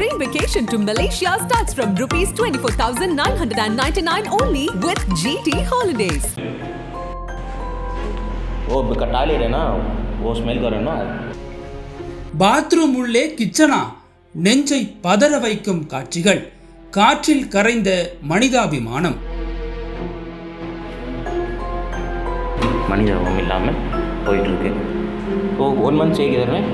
dream vacation to Malaysia starts from rupees 24,999 only with GT Holidays. वो का toilet है ना वो स्मेल कर रहे हो ना பாத்ரூம் உள்ளே கிச்சனா நெஞ்சை பதற வைக்கும் காட்சிகள் காற்றில் கரைந்த மனிதாபிமானம் மனிதம் இல்லாமல் போயிட்டுருக்கு ஓ ஒன் மந்த் செய்கிறேன்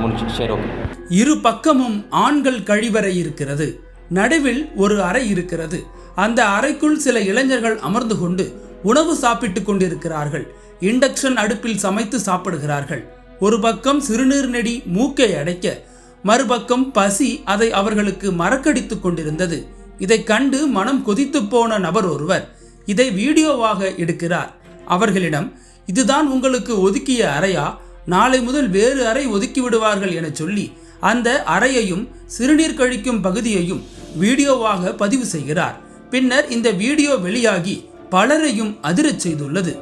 முடிச்சு சரி ஓகே இரு பக்கமும் ஆண்கள் கழிவறை இருக்கிறது. நடுவில் ஒரு அறை இருக்கிறது. அந்த அறைக்குள் சில இளைஞர்கள் அமர்ந்து கொண்டு உணவு சாப்பிட்டு கொண்டிருக்கிறார்கள். இண்டக்ஷன் அடுப்பில் சமைத்து சாப்பிடுகிறார்கள். ஒரு பக்கம் சிறுநீர் நெடி மூக்கை அடைக்க மறுபக்கம் பசி அதை அவர்களுக்கு மறக்கடித்து கொண்டிருந்தது. இதை கண்டு மனம் கொதித்து போன நபர் ஒருவர் இதை வீடியோவாக எடுக்கிறார். அவர்களிடம் இதுதான் உங்களுக்கு ஒதுக்கிய அறையா? நாளை முதல் வேறு அறை ஒதுக்கி விடுவார்கள் என சொல்லி அந்த அறையையும் சிறுநீர் கழிக்கும் பகுதியையும் வீடியோவாக பதிவு செய்கிறார். பின்னர் இந்த வீடியோ வெளியாகி பலரையும் அதிரச் செய்துள்ளது.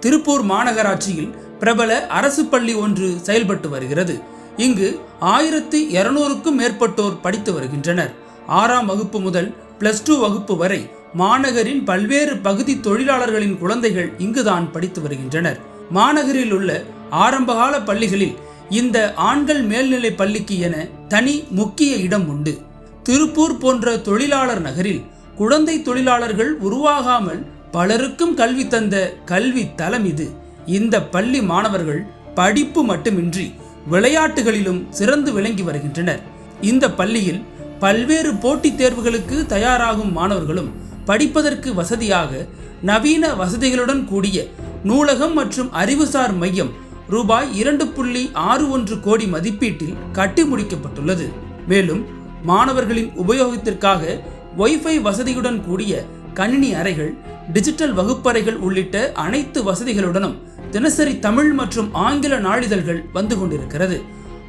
திருப்பூர் மாநகராட்சியில் பிரபல அரசு பள்ளி ஒன்று செயல்பட்டு வருகிறது. இங்கு ஆயிரத்தி இருநூறுக்கும் மேற்பட்டோர் படித்து வருகின்றனர். ஆறாம் வகுப்பு முதல் பிளஸ் டூ வகுப்பு வரை மாநகரின் பல்வேறு பகுதி தொழிலாளர்களின் குழந்தைகள் இங்குதான் படித்து வருகின்றனர். மாநகரில் உள்ள ஆரம்பகால பள்ளிகளில் இந்த ஆண்கள் மேல்நிலை பள்ளிக்கு என தனி முக்கிய இடம் உண்டு. திருப்பூர் போன்ற தொழிலாளர் நகரில் குழந்தை தொழிலாளர்கள் உருவாகாமல் பலருக்கும் கல்வி தந்த கல்வி தலம் இது. இந்த பள்ளி மாணவர்கள் படிப்பு மட்டுமின்றி விளையாட்டுகளிலும் சிறந்து விளங்கி வருகின்றனர். இந்த பள்ளியில் பல்வேறு போட்டித் தேர்வுகளுக்கு தயாராகும் மாணவர்களும் படிப்பதற்கு வசதியாக நவீன வசதிகளுடன் கூடிய நூலகம் மற்றும் அறிவுசார் மையம் ரூபாய் இரண்டு புள்ளி ஆறு ஒன்று கோடி மதிப்பீட்டில் கட்டி முடிக்கப்பட்டுள்ளது. மேலும் மாணவர்களின் உபயோகத்திற்காக ஒய்ஃபை வசதியுடன் கூடிய கணினி அறைகள் டிஜிட்டல் வகுப்பறைகள் உள்ளிட்ட அனைத்து வசதிகளுடனும் தினசரி தமிழ் மற்றும் ஆங்கில நாளிதழ்கள் வந்து கொண்டிருக்கிறது.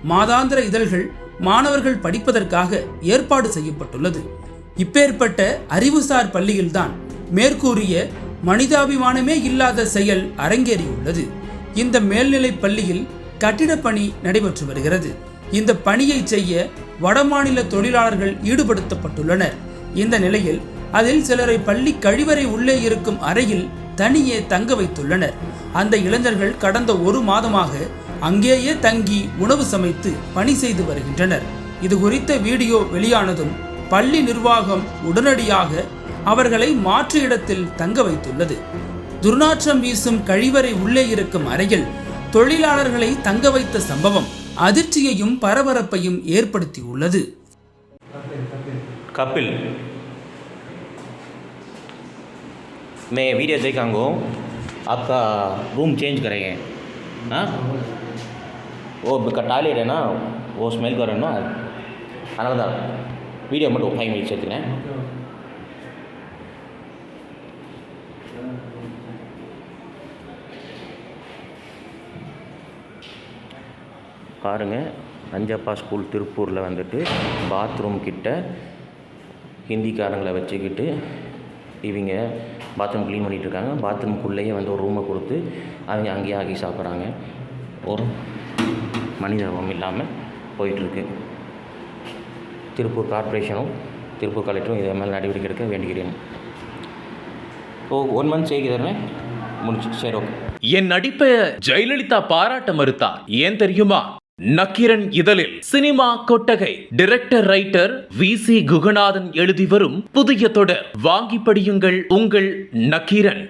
மாதாந்திர இதழ்கள் மாணவர்கள் படிப்பதற்காக ஏற்பாடு செய்யப்பட்டுள்ளது. இப்பேற்பட்ட அறிவுசார் பள்ளியில்தான் மேற்கூறிய மனிதாபிமானமே இல்லாத செயல் அரங்கேறியுள்ளது. இந்த மேல்நிலை பள்ளியில் கட்டிடப் பணி நடைபெற்று வருகிறது. இந்த பணியை செய்ய வடமாநில தொழிலாளர்கள் ஈடுபடுத்தப்பட்டுள்ளனர். இந்த நிலையில் அதில் சிலரை பள்ளி கழிவறை உள்ளே இருக்கும் அறையில் தனியே தங்க வைத்துள்ளனர். அந்த இளைஞர்கள் கடந்த ஒரு மாதமாக அங்கேயே தங்கி உணவு சமைத்து பணி செய்து வருகின்றனர் இது குறித்த வீடியோ வெளியானதும் பள்ளி நிர்வாகம் உடனடியாக அவர்களை மாற்று இடத்தில் தங்க வைத்துள்ளது துர்நாற்றம் வீசும் கழிவறை உள்ளே இருக்கும் அறையில் தொழிலாளர்களை தங்க வைத்த சம்பவம் அதிர்ச்சியையும் பரபரப்பையும் ஏற்படுத்தியுள்ளது कपिल मैं वीडियो देखा हूँ आपका रूम चेंज करेंगे हाँ ஓ இப்போ ಟಾಯ್ಲೆಟ್ ಏನೋ ஓ ஸ்மெல் ಬರೋಣ அதனால தான் வீடியோ மட்டும் ஃபைவ் மினிட்ஸ் எடுத்துக்கிறேன். பாருங்கள் அஞ்சப்பா ஸ்கூல் திருப்பூரில் வந்துட்டு பாத்ரூம் கிட்ட ஹிந்திக்காரங்களை வச்சுக்கிட்டு இவங்க பாத்ரூம் க்ளீன் பண்ணிகிட்ருக்காங்க பாத்ரூம்குள்ளேயே வந்து ஒரு ரூமை கொடுத்து அவங்க அங்கேயே ஆகி சாப்பிட்றாங்க. ஒரு மனிதவம் இல்லாமல் போயிட்டுருக்கு. திருப்பூர் கார்ப்பரேஷனும் திருப்பூர் கலெக்டரும் இதே மாதிரி நடவடிக்கை எடுக்க வேண்டுகிறேன். ஓ ஒன் மந்த் செய்கிறேன் முடிச்சு சரி ஓகே என் நடிப்பை ஜெயலலிதா பாராட்ட மறுத்தார் ஏன் தெரியுமா? நக்கீரன் இதழில் சினிமா கொட்டகை. Director writer V C Guhanathan எழுதி வரும் புதிய தொடர். வாங்கி படியுங்கள் உங்கள் நக்கீரன்.